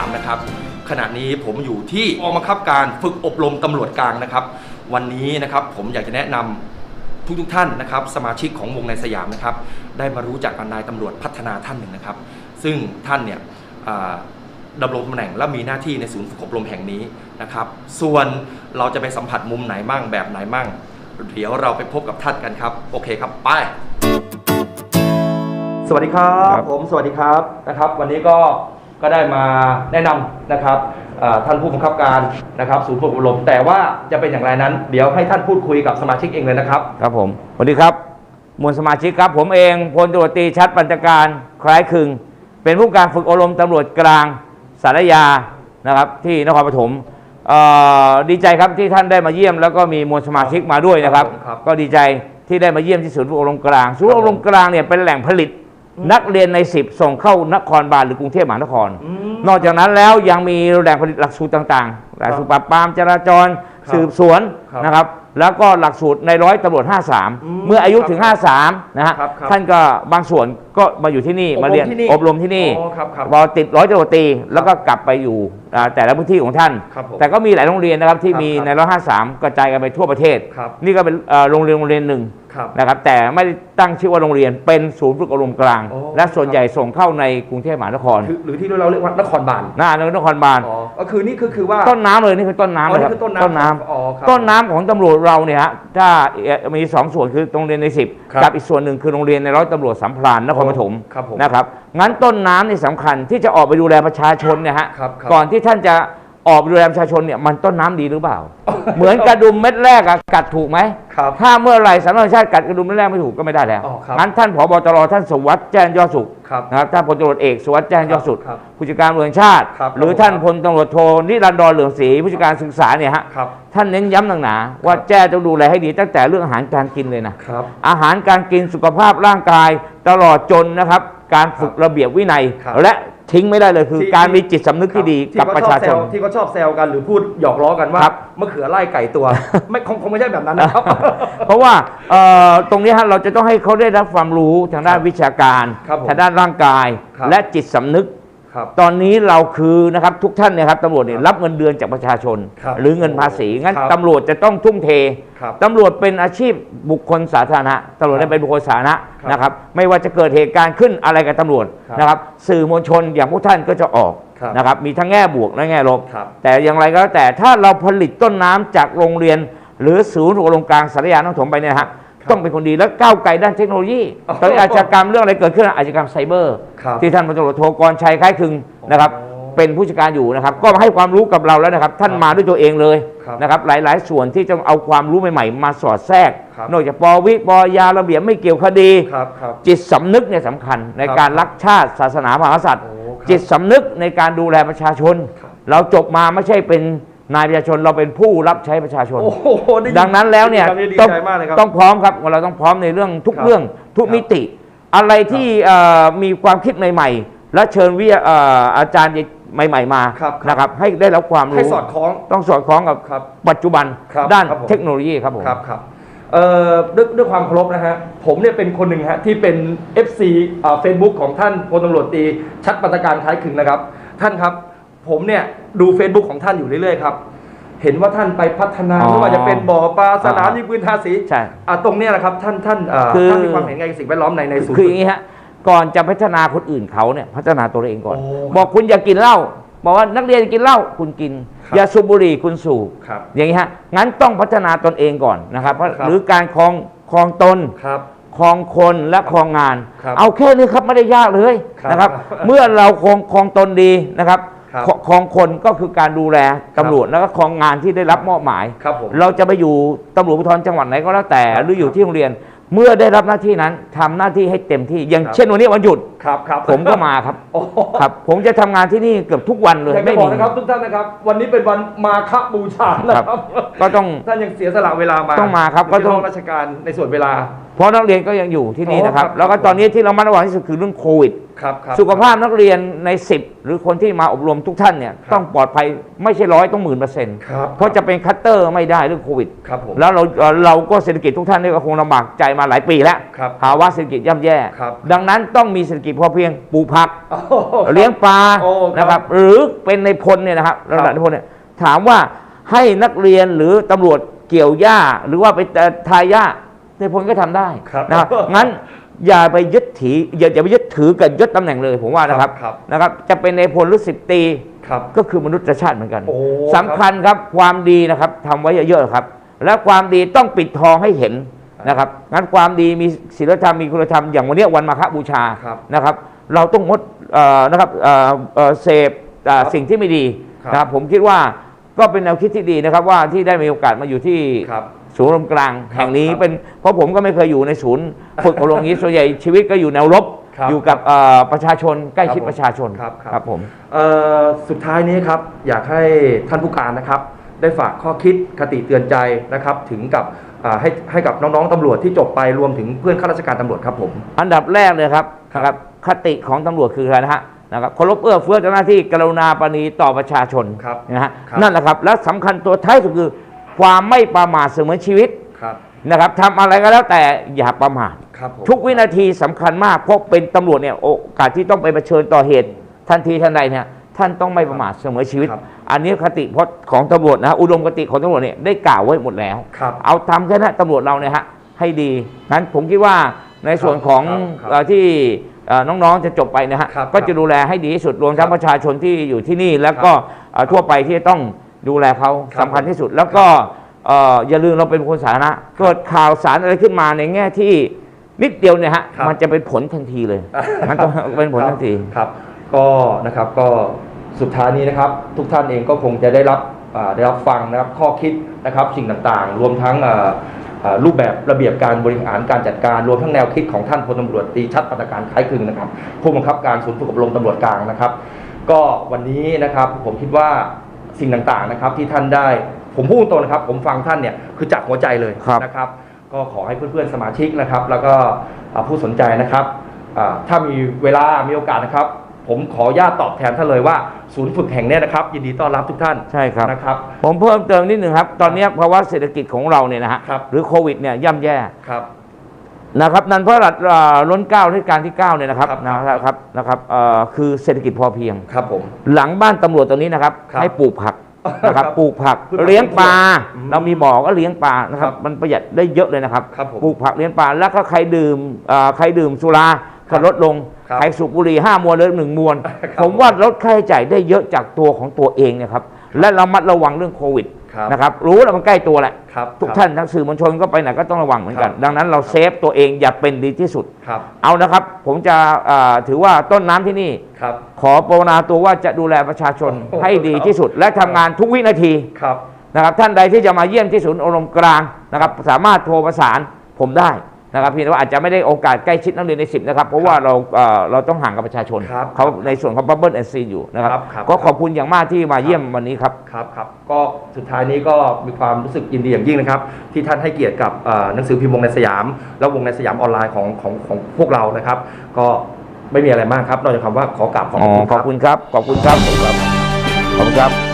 สยามนะครับขณะนี้ผมอยู่ที่กองบังคับการฝึกอบรมตำรวจกลางนะครับ วันนี้นะครับผมอยากจะแนะนำทุกๆท่านนะครับ สมาชิกของวงในสยามนะครับ ได้มารู้จักกับนายตำรวจพัฒนาท่านหนึ่งนะครับ ซึ่งท่านเนี่ยอ่าดำรงตำแหน่งและมีหน้าที่ในศูนย์ฝึกอบรมแห่งนี้นะครับ ส่วนเราจะไปสัมผัสมุมไหนมั่งแบบไหนมั่งเดี๋ยวเราไปพบกับท่านกันครับ โอเคครับไปสวัสดีครับครับผมสวัสดีครับนะครับ วันนี้ก็ ก็ได้มาแนะนำนะครับอ่าท่านผู้บังคับการนะครับศูนย์ฝึกอบรมแต่ว่าจะเป็นอย่างไรนั้น เดี๋ยวให้ท่านพูดคุยกับสมาชิกเองเลยนะครับครับผมสวัสดีครับมวลสมาชิกครับผมเองพลตำรวจตรีชัดปัญจการคล้ายคลึง เป็นผู้การฝึกอบรมตำรวจกลางสารยานะครับที่นครปฐมเอ่อดีใจครับที่ท่านได้มาเยี่ยม แล้วก็มีมวลสมาชิกมาด้วยนะครับครับ ก็ดีใจที่ได้มาเยี่ยมที่ศูนย์ฝึกอบรมกลางศูนย์อบรมกลางเนี่ยเป็นแหล่งผลิต นักเรียนใน10ส่งเข้านครบาลหรือกรุงเทพมหานครอืมนอกจากนั้นแล้วยังมีแหล่งผลิตหลักสูตรต่างๆ หลักสูตรปราบปรามจราจรครับสืบสวนครับนะครับ แล้วก็หลักสูตรในร้อยตำรวจอืม53 เมื่ออายุถึง 53 นะฮะครับครับท่านก็บางส่วนก็มาอยู่ที่นี่อบรมมาเรียนที่นี่อบรมที่นี่อ๋อครับครับพอติดร้อยตำรวจตรีแล้วก็กลับไปอยู่อ่าแต่ละพื้นที่ของท่านครับผมแต่ก็มีหลายโรงเรียนนะครับที่ครับมีครับในร้อยห้าสามกระจายกันไปทั่วประเทศครับนี่ก็เป็นเอ่อโรงเรียนโรงเรียนหนึ่ง ครับนะครับแต่ไม่ได้ตั้งชื่อว่าโรงเรียนเป็นศูนย์ฝึกอบรมกลางโอ้และส่วนใหญ่ส่งเข้าในกรุงเทพมหานครคือหรือที่เราเรียกว่านครบาลหน้านครบาลอ๋อก็คือนี่คือคือว่าต้นน้ำเลยนี่คือต้นน้ำอ๋อเลยนี่ครับคือต้นน้ำต้นน้อ๋อครับำต้นน้ำของตำรวจเราเนี่ยฮะถ้าเอ่อมีสองส่วนคือโรงเรียนในสิบครับกับอีกส่วนหนึ่งคือโรงเรียนในร้อยตำรวจสัมพรานนครปฐมครับผมนะครับงั้นต้นน้ำนี่สำคัญที่จะออกไปดูแลประชาชนเนี่ยฮะครับครับ ก่อนที่ท่านจะ ออกไปดูแลประชาชนเนี่ยมันต้นน้ำดีหรือเปล่า เหมือนกระดุมเม็ดแรกอะกัดถูกไหมครับถ้าเมื่อไหร่สำนักงานชาติกัดกระดุมเม็ดแรกไม่ถูกก็ไม่ได้แล้วอ๋อครับงั้นท่านผบตรท่านสวัสดิ์แจ้งยอดสุขครับนะครับท่านพลตำรวจเอกสวัสดิ์แจ้งยอดสุขครับผู้จัดการตำรวจแห่งชาติ ครับหรือครับท่านพลตำรวจโทนิรันดรเหลืองศรีผู้จัดการศึกษาเนี่ยฮะครับ ท่านเน้นย้ำหนักหนาว่าแจ้ต้องดูแลให้ดีตั้งแต่เรื่องอาหารการกินเลยนะ ครับ อาหารการกินสุขภาพร่างกายตลอดจนนะครับ การฝึกระเบียบวินัย ครับและทิ้งไม่ได้เลยคือ ที่ การมีจิตสำนึกที่ดีที่กับเขประชาชนอบแซวที่เขาชอบแซวกันหรือพูดหยอกล้อกันว่าครับ มะเขือไล่ไก่ตัว ไม่คงคงไม่ใช่แบบนั้นนะครับ เพราะว่าเอ่อตรงนี้ฮะเราจะต้องให้เขาได้รับความรู้ทางด้านวิชาการ ครับผมทางด้านร่างกาย ครับและจิตสำนึก ครับ ตอนนี้เราคือนะครับทุกท่านเนี่ยครับตำรวจเนี่ยรับเงินเดือนจากประชาชน ครับหรือเงินภาษีงั้นครับตำรวจจะต้องทุ่มเทครับตำรวจเป็นอาชีพบุคคลสาธารณะตำรวจครับได้เป็นบุคคลสาธารณะครับนะครับ ไม่ว่าจะเกิดเหตุการณ์ขึ้นอะไรกับตำรวจครับนะครับ สื่อมวลชนอย่างพวกท่านก็จะออกครับนะครับ มีทั้งแง่บวกและแง่ลบ ครับ แต่อย่างไรก็แล้วแต่ถ้าเราผลิตต้นน้ำจากโรงเรียน หรือศูนย์อบรมกลางสารยาน้องถมไปเนี่ยฮะครับ ต้องเป็นคนดีและก้าวไกลด้านเทคโนโลยีอ๋อตอนนี้อาชญากรรมเรื่องอะไรเกิดขึ้นอาชญากรรมไซเบอร์ ครับที่ท่านพลตำรวจโทกรชัยคล้ายคลึงนะครับอ๋อเป็นผู้จัดการอยู่นะครับ ก็ให้ความรู้กับเราแล้วนะครับ ท่านครับมาด้วยตัวเองเลยครับนะครับหลาย ๆ ส่วนที่จะเอาความรู้ใหม่ ๆ มาสอดแทรก ครับ นอกจากปวิปยาระเบียบไม่เกี่ยวคดี ครับครับ จิตสำนึกเนี่ยสำคัญในครับการรักชาติศาสนาพระมหากษัตริย์ โอ้ครับจิตสำนึกในการดูแลประชาชน ครับเราจบมาไม่ใช่เป็น นายประชาชนเราเป็นผู้รับใช้ประชาชน โอ้โหไยิดังนั้นแล้วเนี่ยดีต้องใจมากเลยครับ ต้องพร้อมครับเราต้องพร้อมในเรื่องทุกครับเรื่องทุกครับมิติ อะไรที่เอ่อมีความคิดใหม่ ๆ และเชิญวิทยาเอ่ออาจารย์ใหม่ ๆ มาครับครับ นะครับ ให้ได้รับความให้รู้สอดคล้อง ต้องสอดคล้องกับครับปัจจุบันครับด้านครับผม เทคโนโลยีครับผม ครับครับเอ่อด้วยด้วยความเคารพนะฮะ ผมเนี่ยเป็นคนหนึ่งฮะที่เป็น FC เฟซบุ๊กของท่านพลตำรวจตรีชัดปัตการคล้ายคลึงนะครับ ท่านครับ ผมเนี่ยดู Facebook ของท่านอยู่เรื่อยๆครับ เห็นว่าท่านไปพัฒนาอ๋อไม่ว่าจะเป็นบ่อปลาสนามอ่ายิยิงปืนทาสีใช่อะตรงเนี้ยนะครับท่านท่านเอ่อคือ ท่านมีความเห็นไงกับสิ่งแวดล้อมในในศูนย์ คืออย่างนี้ฮะก่อนจะพัฒนาคนอื่นเขาเนี่ยพัฒนาตัวเองก่อน โอ้บอกคุณอย่ากินเหล้าบอกว่านักเรียนกินเหล้าคุณกิน ครับ อย่าสูบบุหรี่คุณสูบครับ อย่างนี้ฮะงั้นต้องพัฒนาตนเองก่อนนะครับเพราะครับ หรือการคลองคลองตน ครับคลองคนและคลองงาน ครับเอาแค่นี้ครับไม่ได้ยากเลยครับนะครับครับเมื่อเราคลองคลองตนดีนะครับ ครับคคลองคนก็คือการดูแลตำรวจแล้วก็คลองงานที่ได้รับมอบหมาย ครับผม เราจะไปอยู่ตำรวจภูธรจังหวัดไหนก็แล้วแต่ครับหรืออยู่ที่โรงเรียน เมื่อได้รับหน้าที่นั้นทำหน้าที่ให้เต็มที่ อย่างครับ เช่นวันนี้วันหยุด ครับครับผมก็มาครับ โอ้โหครับ ผมจะทำงานที่นี่เกือบทุกวันเลยอยากจะไม่บอมีกนะครับทุกท่านนะครับ วันนี้เป็นวันมาฆบูชานะครับครับก็ต้อง ท่านยังเสียสละเวลามาต้องมาครับก็ต้องที่ราชการในส่วนเวลา เพราะนักเรียนก็ยังอยู่ที่นี่นะครับ อ๋อครับแล้วก็ตอนนี้ที่เรามัดระวังที่สุดคือเรื่องโควิด ครับครับสุขภาพนักเรียนใน 10 หรือคนที่มาอบรมทุกท่านเนี่ยครับต้องปลอดภัยไม่ใช่ร้อยต้องหมื่นเปอร์เซ็นต์ครับเพราะจะเป็นคัตเตอร์ไม่ได้เรื่องโควิดครับผมแล้วเราเอ่อเราก็เศรษฐกิจทุกท่านนี่ก็คงลำบากใจมาหลายปีแล้วครับภาวะเศรษฐกิจย่ำแย่ครับดังนั้นต้องมีเศรษฐกิจพอเพียงปลูกผักโอ้โหเลี้ยงปลาโอ้ครับนะครับหรือเป็นในพลเนี่ยนะครับระดับในพลเนี่ยถามว่าให้นักเรียนหรือตำรวจเกี่ยวหญ้า หรือว่าไปทายหญ้าในพลก็ทำได้ครับนะครับงั้น อย่าไปยึดถืออย่าอย่าไปยึดถือกับยศตำแหน่งเลยผมว่านะครับครับ นะครับ จะเป็นในพลหรือสิบตีครับ ก็คือมนุษยชาติเหมือนกันโอ้สำคัญครับความดีนะครับทำไว้เยอะๆครับ และความดีต้องปิดทองให้เห็นนะครับงั้นความดีมีศีลธรรมมีคุณธรรมอย่างวันเนี้ยวันมาฆบูชาครับนะครับ เราต้องงดเอ่อนะครับเอ่อเอ่อเสพเอ่อครับสิ่งที่ไม่ดีครับ นะครับผมคิดว่าก็เป็นแนวคิดที่ดีนะครับว่าที่ได้มีโอกาสมาอยู่ที่ ครับ ศูนย์รวมกลางแห่งนี้ครับเป็นเพราะผมก็ไม่เคยอยู่ในศูนย์ฝึกอบรมอย่างนี้ส่วนใหญ่ชีวิตก็อยู่แนวรบครับอยู่กับเอ่อประชาชนใกล้ชิดครับผมประชาชนครับครับครับ ผม เอ่อสุดท้ายนี้ครับอยากให้ท่านผู้การนะครับ ได้ฝากข้อคิดคติเตือนใจนะครับ ถึงกับอ่าให้ให้กับน้องๆตำรวจที่จบไปรวมถึงเพื่อนข้าราชการตำรวจครับผม อันดับแรกเลยครับนะครับคติของตำรวจคืออะไรนะฮะนะครับเคารพเอื้อเฟื้อเจ้าหน้าที่กรุณาปราณีต่อประชาชนครับนะฮะครับ นั่นแหละครับและสำคัญตัวท้ายสุดคือ ความไม่ประมาทเสมือนชีวิตครับนะครับทำอะไรก็แล้วแต่อย่าประมาทครับผมทุกวินาทีสำคัญมากเพราะเป็นตำรวจเนี่ยโอกาสที่ต้องไปเผชิญต่อเหตุ ทันทีทันใดเนี่ยท่านต้องไม่ประมาทเสมอชีวิตครับอันนี้คติพจน์ของตำรวจนะฮะอุดมคติของตำรวจเนี่ยได้กล่าวไว้หมดแล้ว ครับ เอาทำแค่นั้นตำรวจเราเนี่ยฮะให้ดีนั้นผมคิดว่าในส่วนของครับเอ่อที่เอ่อน้องๆจะจบไปนะฮะครับก็จะดูแลให้ดีที่สุดรวมทั้งครับประชาชนที่อยู่ที่นี่ แล้วก็เอ่อทั่วไปที่จะต้อง ดูแลเขาครับ สำคัญที่สุด แล้วก็เอ่ออย่าลืมเราเป็นคนสาธารณะเกิดข่าวสารอะไรขึ้นมาในแง่ที่นิดเดียวเนี่ยฮะครับ มันจะเป็นผลทันทีเลย มันต้องเป็นผลทันที ครับก็นะครับก็สุดท้ายนี้นะครับ ทุกท่านเองก็คงจะได้รับอ่าได้รับฟังนะครับข้อคิดนะครับสิ่งต่างๆ รวมทั้งอ่าอ่ารูปแบบระเบียบการบริหารการจัดการ รวมทั้งแนวคิดของท่านพลตำรวจตรีชัดปัตการคล้ายคลึงนะครับ ผู้บังคับการศูนย์ฝึกอบรมตำรวจกลางนะครับ ก็วันนี้นะครับผมคิดว่า สิ่งต่างๆนะครับที่ท่านได้ผมพูดตรงนะครับ ผมฟังท่านเนี่ยคือจากหัวใจเลยครับนะครับ ก็ขอให้เพื่อนๆสมาชิกนะครับ แล้วก็อ่าผู้สนใจนะครับอ่าถ้ามีเวลามีโอกาสนะครับ ผมขออนุญาตตอบแทนท่านเลยว่าศูนย์ฝึกแห่งเนี้นะครับ ยินดีต้อนรับทุกท่านใช่ครับนะครับ ผมเพิ่มเติมนิดหนึ่งครับ ตอนนี้ภาวะเศรษฐกิจของเราเนี่ยนะฮะครับหรือโควิดเนี่ยย่ำแย่ครับ นะครับนันพระรัตน์อ่าล้นเกล้าที่การที่9เนี่ยนะครับครับนะครับนะครับเอ่อคือเศรษฐกิจพอเพียง ครับผม หลังบ้านตำรวจตรงนี้นะครับ ครับให้ปลูกผักนะครับครับปลูกผักพืชผักเลี้ยงปลาอืมเรามีบ่อก็เลี้ยงปลานะครับครับมันประหยัดได้เยอะเลยนะครับ ครับผมปลูกผักเลี้ยงปลาแล้วก็ใครดื่มเอ่อใครดื่มสุราครัก็บลดลงครับใครสูบบุหรี่ห้ามวนเลยหนึ่งมวน ครับผมว่าลดค่าใช้จ่ายได้เยอะจากตัวของตัวเองเนะครับและระมัดระวังเรื่องโควิด ครับนะครับรู้แล้วมันใกล้ตัวแหละครับทุกครับท่านทั้งสื่อมวลชนก็ไปไหนก็ต้องระวังเหมือนกันครับดังนั้นเราเซฟตัวเองอย่าเป็นดีที่สุด ครับเอานะครับ ผมจะเอ่อถือว่าต้นน้ำที่นี่ ครับ ขอปรนนาตัวว่าจะดูแลประชาชนโอ้โหให้ดีที่สุด และทำงานทุกวินาทีครับนะครับท่านใดที่จะมาเยี่ยมที่ศูนย์อบรมกลางนะครับสามารถโทรประสานผมได้ นะครับเพียงแต่ว่าอาจจะไม่ได้โอกาสใกล้ชิดนักเรียนในสิบนะครับ เพราะว่าเราเอ่อเราต้องห่างกับประชาชนครับเขาในส่วนของบับเบิลแอนซีอยู่นะครับ ครับครับ ก็ขอบคุณอย่างมากที่มาเยี่ยมวันนี้ครับ ครับครับก็สุดท้ายนี้ก็มีความรู้สึกยินดีอย่างยิ่งนะครับ ที่ท่านให้เกียรติกับเอ่อหนังสือพิมพ์วงในสยาม และวงในสยามออนไลน์ของของของพวกเรานะครับ ก็ไม่มีอะไรมากครับนอกจากคำว่าขอกราบขอบอ๋อคุณขอบคุณครับ ขอบคุณครับขอบคุณครับ